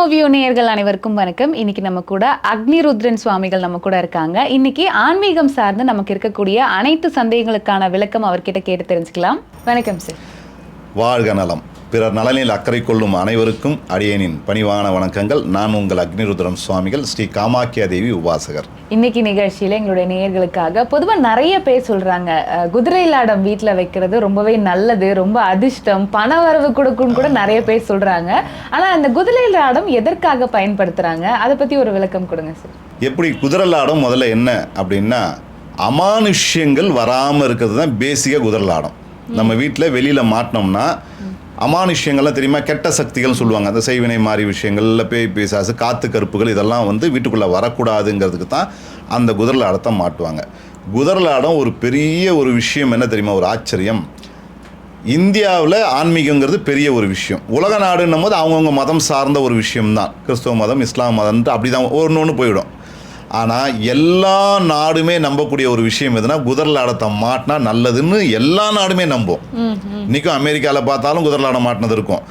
எம்ஓவியூ நேயர்கள் அனைவருக்கும் வணக்கம். இன்னைக்கு நம்ம கூட அக்னிருத்ரன் சுவாமிகள் நம்ம கூட இருக்காங்க. இன்னைக்கு ஆன்மீகம் சார்ந்து நமக்கு இருக்கக்கூடிய அனைத்து சந்தேகங்களுக்கான விளக்கம் அவர்கிட்ட கேட்டு தெரிஞ்சுக்கலாம். வணக்கம் சார். வாழ்க நலம். பிறர் நலனில் அக்கறை கொள்ளும் அனைவருக்கும் அடியேனின் பணிவான வணக்கங்கள். நான் உங்கள் அக்னிருத்ரம் சுவாமிகள் ஸ்ரீ காமாக்கியா தேவி உபாசகர். இன்னைக்கு நிகழ்ச்சியில எங்களுடைய நேயர்களுக்காக பொதுவா நிறைய பேர் சொல்றாங்க. அஹ், குதிரை லாடம் வீட்ல வைக்கிறது ரொம்பவே நல்லது ரொம்ப அதிர்ஷ்டம் பண வரவு கொடுக்கும்னு கூட நிறைய பேர் சொல்றாங்க. ஆனா அந்த குதிரை லாடம் எதற்காக பயன்படுத்துறாங்க? அதை பத்தி ஒரு விளக்கம் கொடுங்க சார் எப்படி குதிரலாடம் முதல்ல என்ன அப்படின்னா அமானுஷ்யங்கள் வராமல் இருக்கிறது தான் பேசிக்காக குதிரலாடம் நம்ம வீட்டில் வெளியில் மாட்டினோம்னா அமானுஷ்யங்கள்லாம் தெரியுமா? கெட்ட சக்திகள்னு சொல்லுவாங்க. அந்த செய்வினை மாதிரி விஷயங்கள் பேய் பேசாசு காத்து கருப்புகள் இதெல்லாம் வந்து வீட்டுக்குள்ளே வரக்கூடாதுங்கிறதுக்கு தான் அந்த குதிரலாடத்தை மாட்டுவாங்க. குதிரலாடம் ஒரு பெரிய ஒரு விஷயம் என்ன தெரியுமா? ஒரு ஆச்சரியம். இந்தியாவில் ஆன்மீகங்கிறது பெரிய ஒரு விஷயம். உலக நாடுன்னும் போது அவங்கவுங்க மதம் சார்ந்த ஒரு விஷயம்தான். கிறிஸ்துவ மதம் இஸ்லாம் மதம்ன்ட்டு அப்படி தான் ஒன்று ஒன்று போயிடும். ஆனால் எல்லா நாடுமே நம்பக்கூடிய ஒரு விஷயம் எதுனா குதிரலாடத்தை மாட்டினா நல்லதுன்னு எல்லா நாடுமே நம்பும். இன்றைக்கும் அமெரிக்காவில் பார்த்தாலும் குதிரலாடம் மாட்டினது இருக்கும்.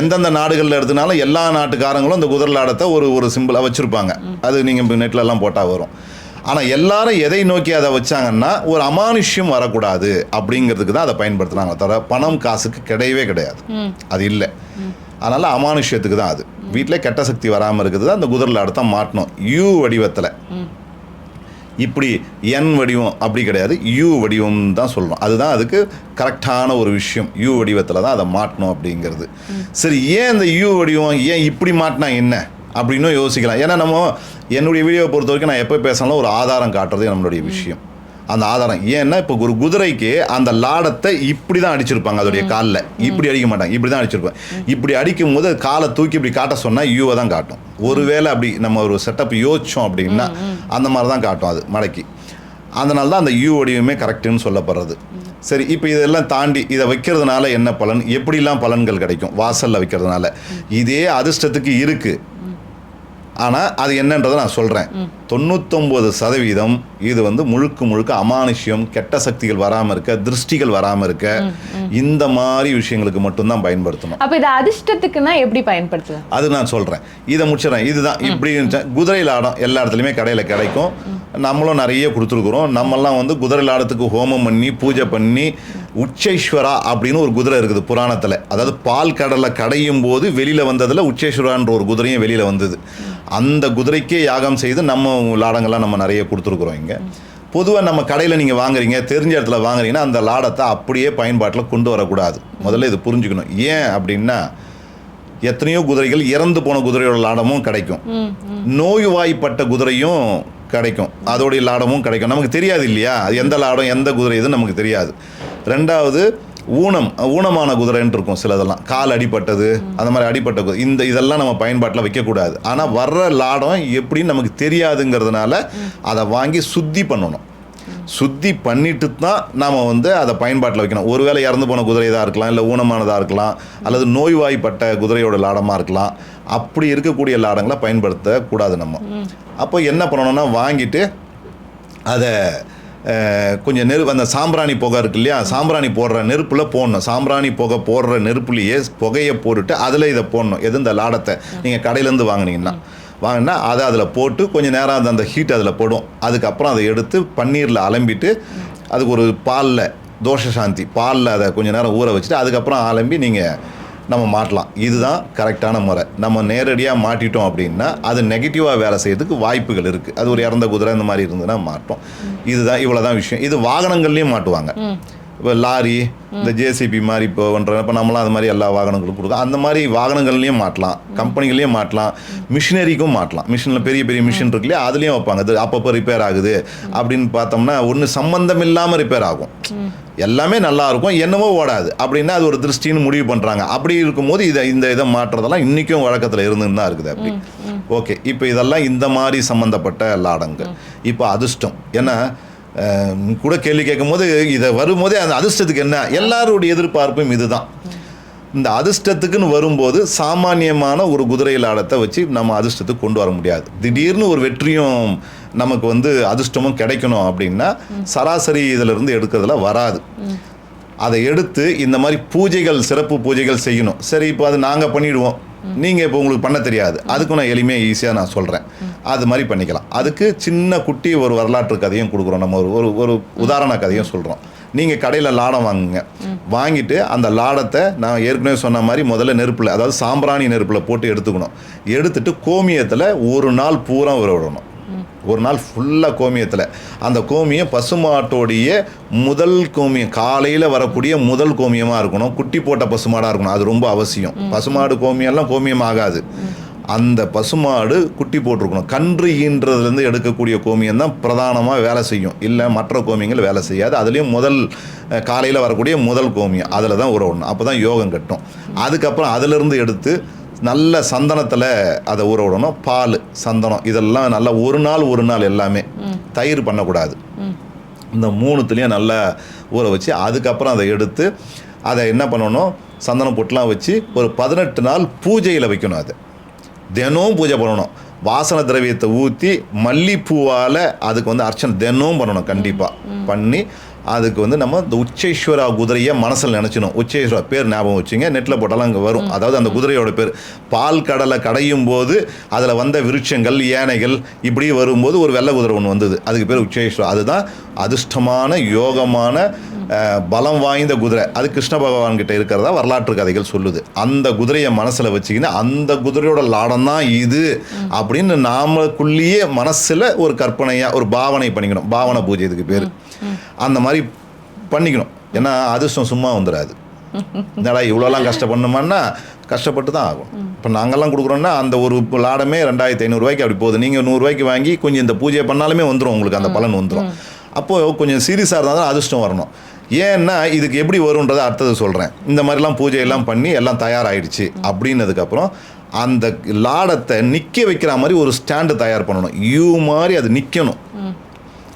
எந்தெந்த நாடுகளில் எடுத்தனாலும் எல்லா நாட்டுக்காரங்களும் இந்த குதிரலாடத்தை ஒரு ஒரு சிம்பிளாக வச்சுருப்பாங்க. அது நீங்கள் நெட்லலாம் போட்டால் வரும். ஆனால் எல்லாரும் எதை நோக்கி அதை வச்சாங்கன்னா ஒரு அமானுஷ்யம் வரக்கூடாது அப்படிங்கிறதுக்கு தான் அதை பயன்படுத்துனாங்க தவிர பணம் காசுக்கு கிடையவே கிடையாது. அது இல்லை. அதனால் அமானுஷ்யத்துக்கு தான் அது. வீட்டில் கெட்ட சக்தி வராமல் இருக்குது தான் அந்த குதிரையில் அடுத்த மாட்டணும். யூ வடிவத்தில். இப்படி என் வடிவம் அப்படி கிடையாது. யூ வடிவம் தான் சொல்கிறோம் அதுதான் அதுக்கு கரெக்டான ஒரு விஷயம். யூ வடிவத்தில் தான் அதை மாட்டணும் அப்படிங்கிறது. சரி ஏன் இந்த யூ வடிவம் ஏன் இப்படி மாட்டினா என்ன? அப்படின்னும் யோசிக்கலாம். ஏன்னா நம்ம என்னுடைய வீடியோவை பொறுத்த வரைக்கும் நான் எப்போ பேசினாலும் ஒரு ஆதாரம் காட்டுறதே நம்மளுடைய விஷயம். அந்த ஆதாரம். ஏன்னா இப்போ ஒரு குதிரைக்கு அந்த லாடத்தை இப்படி தான் அடிச்சிருப்பாங்க. அதோடைய காலில். இப்படி அடிக்க மாட்டாங்க. இப்படி தான் அடிச்சிருப்பாங்க இப்படி அடிக்கும் போது காலை தூக்கி இப்படி காட்ட சொன்னால் யூவை தான் காட்டும். ஒருவேளை அப்படி நம்ம ஒரு செட்டப் யோசிச்சோம் அப்படின்னா அந்த மாதிரி தான் காட்டும் அது மடக்கி. அதனால தான் அந்த யூ வடிவமே கரெக்டுன்னு சொல்லப்படுறது சரி இப்போ இதெல்லாம் தாண்டி இதை வைக்கிறதுனால என்ன பலன்? எப்படிலாம் பலன்கள் கிடைக்கும்? வாசலில் வைக்கிறதுனால. இதே அதிர்ஷ்டத்துக்கு இருக்குது ஆனால் அது என்னன்றதை நான் சொல்கிறேன் தொண்ணூத்தொம்பது சதவீதம் இது வந்து முழுக்க முழுக்க அமானுஷ்யம் கெட்ட சக்திகள் வராமல் இருக்க திருஷ்டிகள் வராமல் இருக்க இந்த மாதிரி விஷயங்களுக்கு மட்டும்தான் பயன்படுத்தணும். அப்ப இது அதிர்ஷ்டத்துக்குன்னா எப்படி பயன்படுத்தலாம் அது நான் சொல்கிறேன் இதை முடிச்சிடறேன். இதுதான். இப்படி இருந்துச்சு. குதிரை லாடம் எல்லா இடத்துலையுமே கடையில் கிடைக்கும். நம்மளும் நிறைய கொடுத்துருக்குறோம். நம்மெல்லாம் வந்து குதிரை லாடத்துக்கு ஹோமம் பண்ணி பூஜை பண்ணி உச்சேஸ்வரா அப்படின்னு ஒரு குதிரை இருக்குது புராணத்தில். அதாவது பால் கடலை கடையும் போது வெளியில் வந்ததில் உச்சேஸ்வரான்ற ஒரு குதிரையும் வெளியில் வந்தது. அந்த குதிரைக்கே யாகம் செய்து நம்ம லாடங்கள்லாம் நம்ம நிறைய கொடுத்துருக்குறோம் இங்கே. பொதுவாக நம்ம கடையில் நீங்கள் வாங்குறீங்க தெரிஞ்ச இடத்துல வாங்குறீங்கன்னா அந்த லாடத்தை அப்படியே பயன்பாட்டில் கொண்டு வரக்கூடாது. முதல்ல இது புரிஞ்சுக்கணும். ஏன் அப்படின்னா எத்தனையோ குதிரைகள் இறந்து போன குதிரையோட லாடமும் கிடைக்கும். நோய்வாய்ப்பட்ட குதிரையும் கிடைக்கும். அதோடைய லாடமும் கிடைக்கும். நமக்கு தெரியாது இல்லையா? அது எந்த லாடம் எந்த குதிரை இதுன்னு நமக்கு தெரியாது. ரெண்டாவது ஊனம் ஊனமான குதிரைன்னு இருக்கும் சிலதெல்லாம். கால் அடிபட்டது அந்த மாதிரி அடிபட்ட குதிரை. இந்த இதெல்லாம் நம்ம பயன்பாட்டில் வைக்கக்கூடாது. ஆனால் வர்ற லாடம் எப்படின்னு நமக்கு தெரியாதுங்கிறதுனால அதை வாங்கி சுத்தி பண்ணணும். சுத்தி பண்ணிட்டு தான் நாம் வந்து அதை பயன்பாட்டில் வைக்கணும். ஒருவேளை இறந்து போன குதிரை இருக்கலாம் இல்லை ஊனமானதாக இருக்கலாம் அல்லது நோய்வாய்ப்பட்ட குதிரையோட லாடமாக இருக்கலாம். அப்படி இருக்கக்கூடிய லாடங்களை பயன்படுத்தக்கூடாது நம்ம. அப்போ என்ன பண்ணணும்னா வாங்கிட்டு அதை கொஞ்சம் நெருப்பு அந்த சாம்பிராணி புகை இருக்கு இல்லையா? சாம்பிராணி போடுற நெருப்பில் போடணும். சாம்பிராணி புகை போடுற நெருப்புலேயே புகையை போட்டுட்டு அதில் இதை போடணும். எது இந்த லாடத்தை நீங்கள் கடையிலேருந்து வாங்கினீங்கன்னா. வாங்கினா அதை அதில் போட்டு கொஞ்சம் நேரம் அந்த அந்த ஹீட் அதில் போடும். அதுக்கப்புறம் அதை எடுத்து பன்னீரில் அலம்பிட்டு அதுக்கு ஒரு பாலில் தோஷ சாந்தி பாலில் அதை கொஞ்சம் நேரம் ஊற வச்சுட்டு அதுக்கப்புறம் அலம்பி நீங்கள் நம்ம மாட்டலாம். இதுதான் கரெக்டான முறை. நம்ம நேரடியாக மாட்டிட்டோம் அப்படின்னா அது நெகட்டிவாக வேலை செய்யறதுக்கு வாய்ப்புகள் இருக்குது அது ஒரு இறந்த குதிரை இந்த மாதிரி இருந்ததுன்னா மாட்டோம். இதுதான் இவ்வளோ தான் விஷயம். இது வாகனங்கள்லேயும் மாட்டுவாங்க. இப்போ லாரி இந்த ஜேசிபி மாதிரி இப்போ பண்ணுற இப்போ நம்மளாம் அது மாதிரி எல்லா வாகனங்களும் கொடுக்கும் அந்த மாதிரி வாகனங்கள்லேயும் மாட்டலாம். கம்பெனிகள்லேயும் மாட்டலாம். மிஷினரிக்கும் மாட்டலாம். மிஷினில் பெரிய பெரிய மிஷின் இருக்கு இல்லையா அதுலேயும் வைப்பாங்க. அது அப்பப்போ ரிப்பேர் ஆகுது அப்படின்னு பார்த்தோம்னா ஒன்று சம்மந்தம் இல்லாமல் ரிப்பேர் ஆகும் எல்லாமே நல்லா இருக்கும் என்னமோ ஓடாது. அப்படின்னா அது ஒரு திருஷ்டின்னு முடிவு பண்ணுறாங்க அப்படி இருக்கும்போது இதை இந்த இதை மாற்றுறதெல்லாம் இன்றைக்கும் வழக்கத்தில் இருந்துன்னு தான் இருக்குது அப்படி. ஓகே இப்போ இதெல்லாம் இந்த மாதிரி சம்மந்தப்பட்ட லாடங்கள். இப்போ அதிர்ஷ்டம். ஏன்னா கூட கேள்வி கேட்கும்போது இதை வரும்போதே அந்த அதிர்ஷ்டத்துக்கு என்ன? எல்லாருடைய எதிர்பார்ப்பும் இதுதான். இந்த அதிர்ஷ்டத்துக்குன்னு வரும்போது சாமானியமான ஒரு குதிரை லாடத்தை வச்சு நம்ம அதிர்ஷ்டத்துக்கு கொண்டு வர முடியாது. திடீர்னு ஒரு வெற்றியும் நமக்கு வந்து அதிர்ஷ்டமும் கிடைக்கணும் அப்படின்னா சராசரி இதிலிருந்து எடுக்கிறதுல வராது. அதை எடுத்து இந்த மாதிரி பூஜைகள் சிறப்பு பூஜைகள் செய்யணும். சரி இப்போ அது நாங்கள் பண்ணிடுவோம். நீங்கள் இப்போ உங்களுக்கு பண்ண தெரியாது. அதுக்கும் நான் எளிமையாக ஈஸியாக நான் சொல்கிறேன் அது மாதிரி பண்ணிக்கலாம். அதுக்கு சின்ன குட்டி ஒரு வரலாற்று கதையும் கொடுக்குறோம். நம்ம ஒரு ஒரு ஒரு உதாரண கதையும் சொல்கிறோம் நீங்கள் கடையில் லாடம் வாங்குங்க. வாங்கிட்டு அந்த லாடத்தை நான் ஏற்கனவே சொன்ன மாதிரி முதல்ல நெருப்பில் அதாவது சாம்பிராணி நெருப்பில் போட்டு எடுத்துக்கணும். எடுத்துட்டு கோமியத்தில் ஒரு நாள் பூரா ஊற விடணும் ஒரு நாள் ஃபுல்லாக கோமியத்தில். அந்த கோமியம் பசுமாட்டோடைய முதல் கோமியம் காலையில் வரக்கூடிய முதல் கோமியமாக இருக்கணும். குட்டி போட்ட பசுமாடாக இருக்கணும். அது ரொம்ப அவசியம். பசுமாடு கோமியம்லாம் கோமியம் ஆகாது. அந்த பசுமாடு குட்டி போட்டிருக்கணும். கன்று ஈன்றதுலேருந்து எடுக்கக்கூடிய கோமியம் தான் பிரதானமாக வேலை செய்யும். இல்லை மற்ற கோமியங்கள் வேலை செய்யாது. அதுலேயும் முதல் காலையில் வரக்கூடிய முதல் கோமியம். அதில் தான் உறவணும் அப்போ தான் யோகம் கட்டும். அதுக்கப்புறம் அதிலிருந்து எடுத்து நல்ல சந்தனத்தில் அதை ஊற விடணும். பால் சந்தனம் இதெல்லாம் நல்லா ஒரு நாள் ஒரு நாள் எல்லாமே தயிர் பண்ணக்கூடாது. இந்த மூணுத்துலேயும் நல்லா ஊற வச்சு அதுக்கப்புறம் அதை எடுத்து அதை என்ன பண்ணணும்? சந்தனம் பொட்டுலாம் வச்சு ஒரு பதினெட்டு நாள் பூஜையில் வைக்கணும் அதை. தினமும் பூஜை பண்ணணும். வாசன திரவியத்தை ஊற்றி மல்லிப்பூவால் அதுக்கு வந்து அர்ச்சனை தினமும் பண்ணணும். கண்டிப்பாக பண்ணி அதுக்கு வந்து நம்ம இந்த உச்சேஸ்வரா குதிரையை மனசில் நினச்சிடும் உச்சேஸ்வரா பேர் ஞாபகம் வச்சுங்க. நெட்டில் போட்டாலும் அங்கே வரும். அதாவது அந்த குதிரையோட பேர். பால் கடலை கடையும் போது அதில் வந்த விருட்சங்கள் யானைகள் இப்படி வரும்போது ஒரு வெள்ளை குதிரை ஒன்று வந்தது. அதுக்கு பேர் உச்சேஸ்வரா. அதுதான் அதிர்ஷ்டமான யோகமான பலம் வாய்ந்த குதிரை. அது கிருஷ்ண பகவான் கிட்ட இருக்கிறதா? வரலாற்று கதைகள் சொல்லுது. அந்த குதிரையை மனசில் வச்சுக்கின்னு அந்த குதிரையோட லாடம் தான் இது அப்படின்னு நாமக்குள்ளேயே மனசில் ஒரு கற்பனையாக ஒரு பாவனை பண்ணிக்கணும். பாவனை பூஜை இதுக்கு பேர். அந்த மாதிரி பண்ணிக்கணும். ஏன்னா அதிர்ஷ்டம் சும்மா வந்துடாது என்னடா இவ்வளோலாம் கஷ்டப்படணுமான்னா கஷ்டப்பட்டு தான் ஆகும். இப்போ நாங்கள்லாம் கொடுக்குறோன்னா அந்த ஒரு லாடமே ரெண்டாயிரத்தி ஐநூறுரூவாய்க்கு அப்படி போகுது. நீங்கள் நூறுரூவாய்க்கு வாங்கி கொஞ்சம் இந்த பூஜையை பண்ணாலுமே வந்துடும் உங்களுக்கு அந்த பலன் வந்துடும் அப்போது கொஞ்சம் சீரியஸாக இருந்தால் தான் அதிர்ஷ்டம் வரணும். ஏன்னா இதுக்கு எப்படி வரும்ன்றதை அடுத்தது சொல்கிறேன் இந்த மாதிரிலாம் பூஜையெல்லாம் பண்ணி எல்லாம் தயாராகிடுச்சு அப்படின்னதுக்கப்புறம் அந்த லாடத்தை நிற்க வைக்கிற மாதிரி ஒரு ஸ்டாண்டு தயார் பண்ணணும். யூ மாதிரி அது நிற்கணும்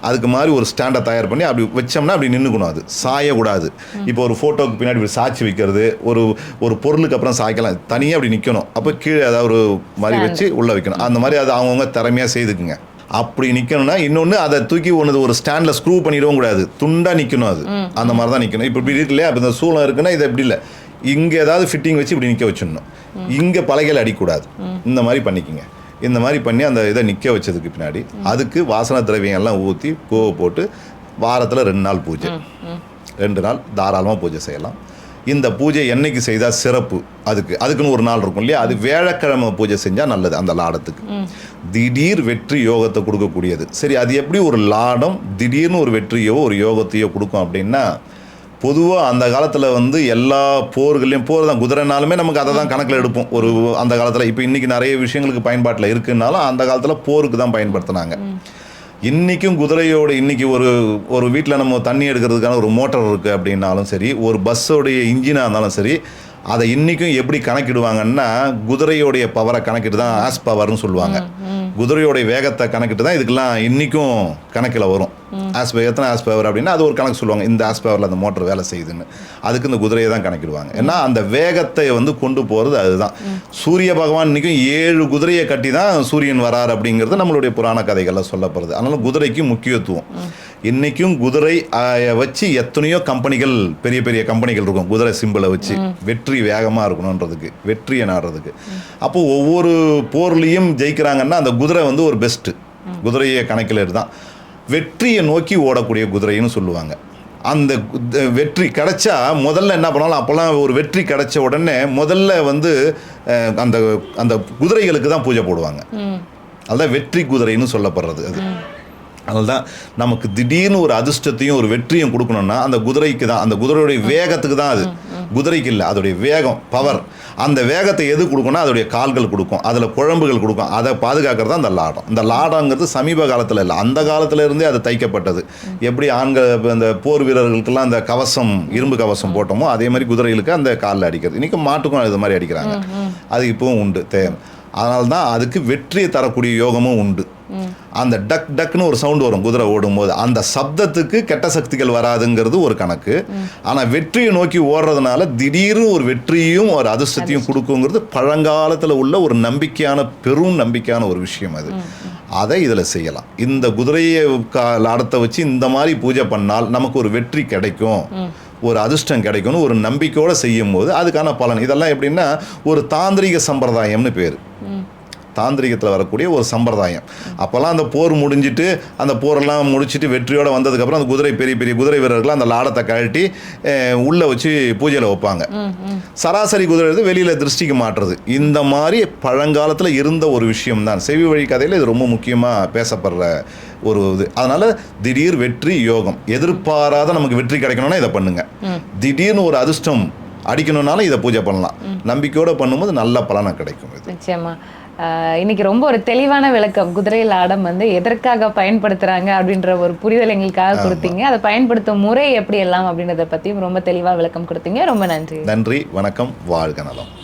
அதுக்கு மாதிரி ஒரு ஸ்டாண்டை தயார் பண்ணி அப்படி வச்சோம்னா அப்படி நின்றுக்கணும் அது. சாயக்கூடாது. இப்போ ஒரு ஃபோட்டோக்கு பின்னாடி இப்படி சாய்ச்சி வைக்கிறது ஒரு ஒரு பொருளுக்கு அப்புறம் சாய்க்கலாம். தனியாக அப்படி நிற்கணும் அப்போ கீழே ஏதாவது ஒரு மாதிரி வச்சு உள்ளே வைக்கணும். அந்த மாதிரி அது அவங்கவுங்க திறமையாக செய்துக்குங்க. அப்படி நிற்கணும்னா இன்னொன்று அதை தூக்கி ஒன்று ஒரு ஸ்டாண்டில் ஸ்க்ரூ பண்ணிடவும் கூடாது. துண்டாக நிற்கணும் அது. அந்த மாதிரி தான் நிற்கணும் இப்போ இப்படி இருக்கு இல்லையா அப்போ இந்த சூளம் இருக்குன்னா இது எப்படி இல்லை? இங்கே ஏதாவது ஃபிட்டிங் வச்சு இப்படி நிற்க வச்சிடணும். இங்கே பலகையில் அடிக்கூடாது. இந்த மாதிரி பண்ணிக்கங்க. இந்த மாதிரி பண்ணி அந்த இதை நிற்க வச்சதுக்கு பின்னாடி அதுக்கு வாசன திரவியங்கள்லாம் ஊற்றி கோவை போட்டு வாரத்தில் ரெண்டு நாள் பூஜை. ரெண்டு நாள் தாராளமாக பூஜை செய்யலாம். இந்த பூஜை என்னைக்கு செய்தால் சிறப்பு? அதுக்கு அதுக்குன்னு ஒரு நாள் இருக்கும் இல்லையா? அது வேழக்கிழமை பூஜை செஞ்சால் நல்லது அந்த லாடத்துக்கு. திடீர் வெற்றி யோகத்தை கொடுக்கக்கூடியது. சரி அது எப்படி ஒரு லாடம் திடீர்னு ஒரு வெற்றியோ ஒரு யோகத்தையோ கொடுக்கும் அப்படின்னா பொதுவாக அந்த காலத்தில் வந்து எல்லா போர்களையும் போர் தான் குதிரைனாலுமே நமக்கு அதை தான் கணக்கில் எடுப்போம். ஒரு அந்த காலத்தில் இப்போ இன்றைக்கி நிறைய விஷயங்களுக்கு பயன்பாட்டில் இருக்குன்னாலும் அந்த காலத்தில் போருக்கு தான் பயன்படுத்தினாங்க. இன்றைக்கும் குதிரையோட இன்றைக்கி ஒரு ஒரு வீட்டில் நம்ம தண்ணி எடுக்கிறதுக்கான ஒரு மோட்டர் இருக்குது அப்படின்னாலும் சரி ஒரு பஸ்ஸோடைய இன்ஜினாக இருந்தாலும் சரி அதை இன்றைக்கும் எப்படி கணக்கிடுவாங்கன்னா குதிரையோடைய பவரை கணக்கிட்டு தான் ஆஸ் பவர்னு சொல்லுவாங்க குதிரையோடைய வேகத்தை கணக்கிட்டு தான் இதுக்கெல்லாம் இன்றைக்கும் கணக்கில் வரும். ஆஸ் எத்தனை ஆஸ் பவர் அப்படின்னா அது ஒரு கணக்கு சொல்லுவாங்க. இந்த ஆஸ் பவரில் அந்த மோட்டர் வேலை செய்யுதுன்னு. அதுக்கு இந்த குதிரையை தான் கணக்கிடுவாங்க. ஏன்னா அந்த வேகத்தை வந்து கொண்டு போகிறது அதுதான். சூரிய பகவான் இன்றைக்கும் ஏழு குதிரையை கட்டி தான் சூரியன் வரார் அப்படிங்கிறது நம்மளுடைய புராண கதைகளில் சொல்லப்படுது. அதனால குதிரைக்கு முக்கியத்துவம். இன்றைக்கும் குதிரை வச்சு எத்தனையோ கம்பெனிகள் பெரிய பெரிய கம்பெனிகள் இருக்கும். குதிரை சிம்பிளை வச்சு. வெற்றி வேகமாக இருக்கணுன்றதுக்கு வெற்றியை நாடுறதுக்கு. அப்போ ஒவ்வொரு போர்லேயும் ஜெயிக்கிறாங்கன்னா அந்த குதிரை வந்து ஒரு பெஸ்ட்டு குதிரையை கணக்கில் தான். வெற்றியை நோக்கி ஓடக்கூடிய குதிரைன்னு சொல்லுவாங்க. அந்த வெற்றி கிடைச்சா முதல்ல என்ன பண்ணாலும்? அப்போல்லாம் ஒரு வெற்றி கிடைச்ச உடனே முதல்ல வந்து அந்த அந்த குதிரைகளுக்கு தான் பூஜை போடுவாங்க. அதுதான் வெற்றி குதிரைன்னு சொல்லப்படுறது அது. அதனால தான் நமக்கு திடீர்னு ஒரு அதிர்ஷ்டத்தையும் ஒரு வெற்றியும் கொடுக்கணும்னா அந்த குதிரைக்கு தான் அந்த குதிரையுடைய வேகத்துக்கு தான் அது. குதிரைக்கு இல்லை அதோடைய வேகம் பவர் அந்த வேகத்தை எது கொடுக்கும்னா அதோடைய கால்கள் கொடுக்கும். அதில் குழம்புகள் கொடுக்கும். அதை பாதுகாக்கிறது தான் அந்த லாடம். இந்த லாடங்கிறது சமீப காலத்தில் இல்லை. அந்த காலத்துல இருந்தே அது தைக்கப்பட்டது. எப்படி ஆண்கள் இந்த போர் வீரர்களுக்கெல்லாம் அந்த கவசம் இரும்பு கவசம் போட்டோமோ அதே மாதிரி குதிரைகளுக்கு அந்த காலில் அடிக்கிறது. இன்றைக்கி மாட்டுக்கும் இது மாதிரி அடிக்கிறாங்க. அது இப்போவும் உண்டு தேவை அதனால தான் அதுக்கு வெற்றியை தரக்கூடிய யோகமும் உண்டு. அந்த டக் டக்னு ஒரு சவுண்ட் வரும் குதிரை ஓடும்போது. அந்த சப்தத்துக்கு கெட்ட சக்திகள் வராதுங்கிறது ஒரு கணக்கு. ஆனால் வெற்றியை நோக்கி ஓடுறதுனால திடீர்னு ஒரு வெற்றியும் ஒரு அதிர்ஷ்டத்தையும் கொடுக்குங்கிறது பழங்காலத்தில் உள்ள ஒரு நம்பிக்கையான பெரும் நம்பிக்கையான ஒரு விஷயம் அது. அதை இதில் செய்யலாம். இந்த குதிரையை லாடத்தை வச்சு இந்த மாதிரி பூஜை பண்ணால் நமக்கு ஒரு வெற்றி கிடைக்கும். ஒரு அதிர்ஷ்டம் கிடைக்கும்னு ஒரு நம்பிக்கையோடு செய்யும் போது அதுக்கான பலன். இதெல்லாம் எப்படின்னா ஒரு தாந்திரிக சம்பிரதாயம்னு பேர். தாந்திரிகத்தில் வரக்கூடிய ஒரு சம்பிரதாயம். அப்போல்லாம் அந்த போர் முடிஞ்சிட்டு அந்த போரெல்லாம் முடிச்சிட்டு வெற்றியோடு வந்ததுக்கப்புறம் அந்த குதிரை பெரிய பெரிய குதிரை வீரர்கள் அந்த லாடத்தை கழட்டி உள்ளே வச்சு பூஜையில் வைப்பாங்க. சராசரி குதிரை எடுத்து வெளியில் திருஷ்டிக்கு மாட்டுறது இந்த மாதிரி பழங்காலத்தில் இருந்த ஒரு விஷயம் தான் செவி வழி கதையில் இது ரொம்ப முக்கியமாக பேசப்படுற ஒரு இது. அதனால் திடீர் வெற்றி யோகம். எதிர்பாராத நமக்கு வெற்றி கிடைக்கணும்னா இதை பண்ணுங்க. திடீர்னு ஒரு அதிர்ஷ்டம் அடிக்கணும்னாலும் இதை பூஜை பண்ணலாம். நம்பிக்கையோடு பண்ணும்போது நல்ல பலனை கிடைக்கும் இது. நிச்சயமா. ஆஹ் இன்னைக்கு ரொம்ப ஒரு தெளிவான விளக்கம். குதிரை லாடம் வந்து எதற்காக பயன்படுத்துறாங்க அப்படின்ற ஒரு புரிதல் எங்களுக்காக கொடுத்தீங்க. அதை பயன்படுத்தும் முறை எப்படி எல்லாம் அப்படின்றத பத்தியும் ரொம்ப தெளிவா விளக்கம் கொடுத்தீங்க. ரொம்ப நன்றி. நன்றி. வணக்கம். வாழ்க நலம்.